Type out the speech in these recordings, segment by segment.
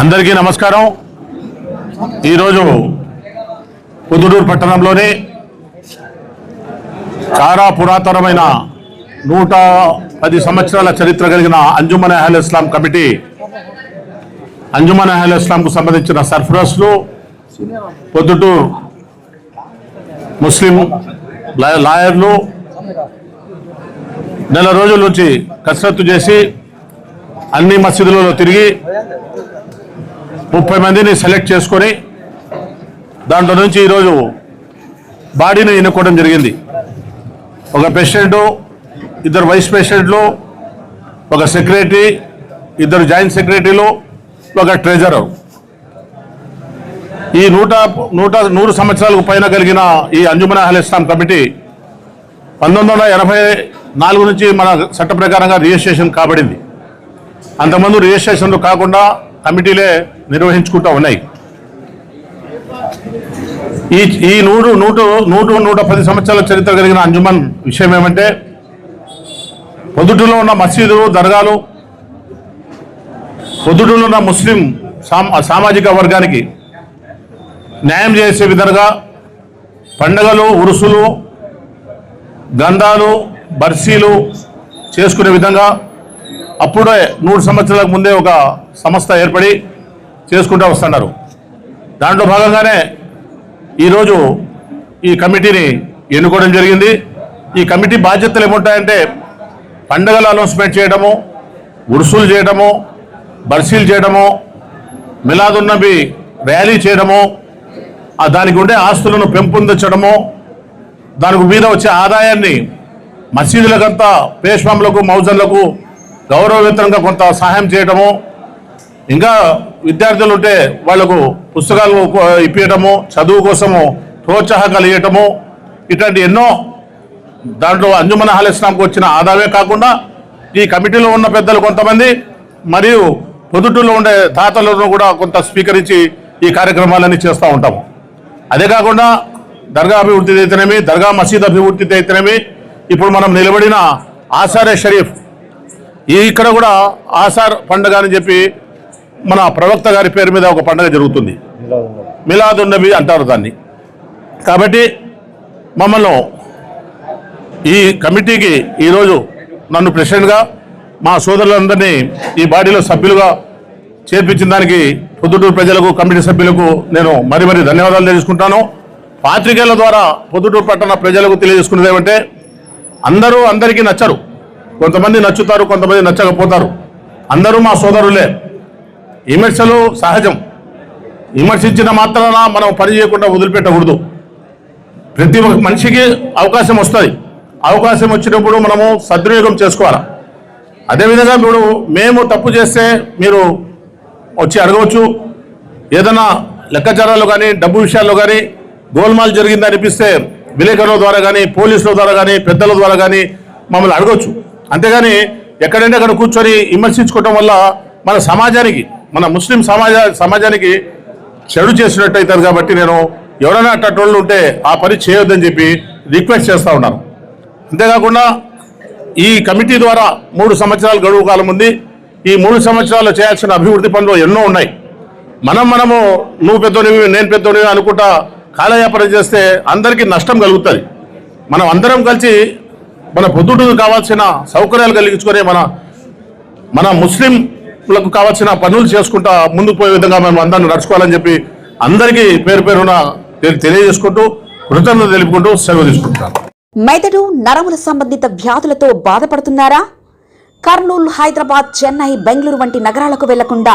అందరికీ నమస్కారం. ఈరోజు పుదుడూరు పట్టణంలోని చాలా పురాతనమైన నూట పది సంవత్సరాల చరిత్ర కలిగిన అంజుమన్ అహల్ ఇస్లాం కమిటీ అంజుమన్ అహల్ ఇస్లాంకు సంబంధించిన సర్ఫరస్లు పొద్దుటూరు ముస్లిం లాయర్లు నెల రోజుల నుంచి కసరత్తు చేసి అన్ని మసీదులలో తిరిగి ముప్పై మందిని సెలెక్ట్ చేసుకొని దాంట్లో నుంచి ఈరోజు బాడీని ఎన్నుకోవడం జరిగింది. ఒక ప్రెసిడెంటు ఇద్దరు వైస్ ప్రెసిడెంట్లు ఒక సెక్రటరీ ఇద్దరు జాయింట్ సెక్రటరీలు ఒక ట్రెజరర్. ఈ నూట నూట నూరు సంవత్సరాలకు పైన కలిగిన ఈ అంజుమన్ అహల్ ఇస్లాం కమిటీ పంతొమ్మిది వందల ఎనభై నాలుగు నుంచి మన చట్ట ప్రకారంగా రిజిస్ట్రేషన్ కాబడింది. అంతకుముందు రిజిస్ట్రేషన్లు కాకుండా కమిటీలే నిర్వహించుకుంటూ ఉన్నాయి. ఈ ఈ నూరు నూట నూట నూట పది సంవత్సరాల చరిత్ర కలిగిన అంజుమన్ విషయం ఏమంటే పొద్దుటూరులో ఉన్న మసీదులు దర్గాలు పొద్దుటూరులో ఉన్న ముస్లిం సామ సామాజిక వర్గానికి న్యాయం చేసే విధంగా పండగలు ఉరుసులు గంధాలు బర్సీలు చేసుకునే విధంగా అప్పుడే నూరు సంవత్సరాలకు ముందే ఒక సంస్థ ఏర్పడి చేసుకుంటూ వస్తున్నారు. దాంట్లో భాగంగానే ఈరోజు ఈ కమిటీని ఎన్నుకోవడం జరిగింది. ఈ కమిటీ బాధ్యతలు ఏముంటాయంటే పండుగలు అనౌన్స్మెంట్ చేయడము ఉరుసులు చేయడము బర్సీలు చేయడము మిలాదున్నవి ర్యాలీ చేయడము దానికి ఉండే ఆస్తులను పెంపొందించడము దానికి మీద వచ్చే ఆదాయాన్ని మసీదులకంతా పేష్వాములకు మౌజన్లకు గౌరవవేతనంగా కొంత సహాయం చేయడము ఇంకా విద్యార్థులు ఉంటే వాళ్ళకు పుస్తకాలు ఇప్పించడము చదువు కోసము ప్రోత్సాహకాలు ఇవ్వటము ఇట్లాంటి ఎన్నో దాంట్లో అంజుమన అహల్ వచ్చిన ఆదాయమే కాకుండా ఈ కమిటీలో ఉన్న పెద్దలు కొంతమంది మరియు పొదుటూరులో ఉండే దాతలను కూడా కొంత స్వీకరించి ఈ కార్యక్రమాలన్నీ చేస్తూ ఉంటాము. అదే కాకుండా దర్గా అభివృద్ధి అయితేనేమి దర్గా మసీద్ అభివృద్ధి అయితేనేమి ఇప్పుడు మనం నిలబడిన ఆసారే షరీఫ్. ఈ ఇక్కడ కూడా ఆసార్ పండుగ అని చెప్పి మన ప్రవక్త గారి పేరు మీద ఒక పండుగ జరుగుతుంది. మిలాదున్ నబీ అంటారు దాన్ని. కాబట్టి మమ్మల్ని ఈ కమిటీకి ఈరోజు నన్ను ప్రెసిడెంట్గా మా సోదరులందరినీ ఈ బాడీలో సభ్యులుగా చేర్పించిన దానికి పొద్దుటూరు ప్రజలకు కమిటీ సభ్యులకు నేను మరి మరి ధన్యవాదాలు తెలుసుకుంటాను. పాత్రికేయుల ద్వారా పొద్దుటూరు పట్టణ ప్రజలకు తెలియజేసుకున్నది ఏమంటే అందరూ అందరికీ నచ్చరు. కొంతమంది నచ్చుతారు కొంతమంది నచ్చకపోతారు. అందరూ మా సోదరులే. విమర్శలు సహజం. విమర్శించిన మాత్రాన మనం పని చేయకుండా వదిలిపెట్టకూడదు. ప్రతి ఒక్క మనిషికి అవకాశం వస్తుంది. అవకాశం వచ్చినప్పుడు మనము సద్వినియోగం చేసుకోవాలి? అదేవిధంగా మీరు మేము తప్పు చేస్తే మీరు వచ్చి అడగవచ్చు. ఏదైనా లెక్కాచారాలు కానీ డబ్బు విషయాల్లో కానీ గోల్మాల్ జరిగిందనిపిస్తే విలేకరుల ద్వారా కానీ పోలీసుల ద్వారా కానీ పెద్దల ద్వారా కానీ మమ్మల్ని అడగవచ్చు అంతేగాని ఎక్కడంటే అక్కడ కూర్చొని విమర్శించుకోవటం వల్ల మన సమాజానికి మన ముస్లిం సమాజ సమాజానికి చెడు చేసినట్టు అవుతుంది కాబట్టి నేను ఎవరైనా అట్టోళ్ళు ఉంటే ఆ పని చేయొద్దని చెప్పి రిక్వెస్ట్ చేస్తూ ఉన్నారు అంతేకాకుండా ఈ కమిటీ ద్వారా మూడు సంవత్సరాల గడువు కాలం ఉంది. ఈ మూడు సంవత్సరాలు చేయాల్సిన అభివృద్ధి పనులు ఎన్నో ఉన్నాయి. మనం మనము నువ్వు పెద్దోనివి నేను పెద్దోనివి అనుకుంటా కాలయాపన చేస్తే అందరికీ నష్టం కలుగుతుంది. మనం అందరం కలిసి మన పొద్దుటూరు కావాల్సిన సౌకర్యాలు కలిగించుకొని మన మన ముస్లింలకు కావాల్సిన పనులు చేసుకుంటా ముందుకు పోయే విధంగా మనం అందరం నడుచుకోవాలని చెప్పి అందరికీ పేరు పేరున తెలియజేసుకుంటూ కృతజ్ఞత తెలుపుకుంటూ సెలవు తీసుకుంటాను మెదడు నరముల సంబంధిత వ్యాధులతో బాధపడుతున్నారా? కర్నూలు హైదరాబాద్ చెన్నై బెంగళూరు వంటి నగరాలకు వెళ్ళకుండా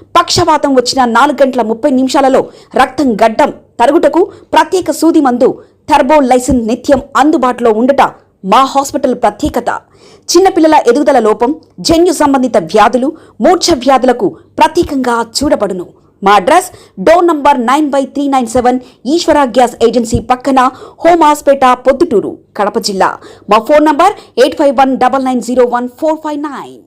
పక్షవాతం వచ్చిన నాలుగు గంటల ముప్పై నిమిషాలలో రక్తం గడ్డం తరుగుటకు ప్రత్యేక సూది మందు థర్బో లైసెన్స్ నిత్యం అందుబాటులో ఉండట మా హాస్పిటల్ ప్రత్యేకత. చిన్నపిల్లల ఎదుగుదల లోపం జన్యు సంబంధిత వ్యాధులు మూర్ఛ వ్యాధులకు ప్రత్యేకంగా చూడబడును. మా address door number nine by three nine seven Eshwara gas agency పక్కన హోమ్ హాస్పేట పొద్దుటూరు కడప జిల్లా. మా phone number eight five one double nine zero one four five nine.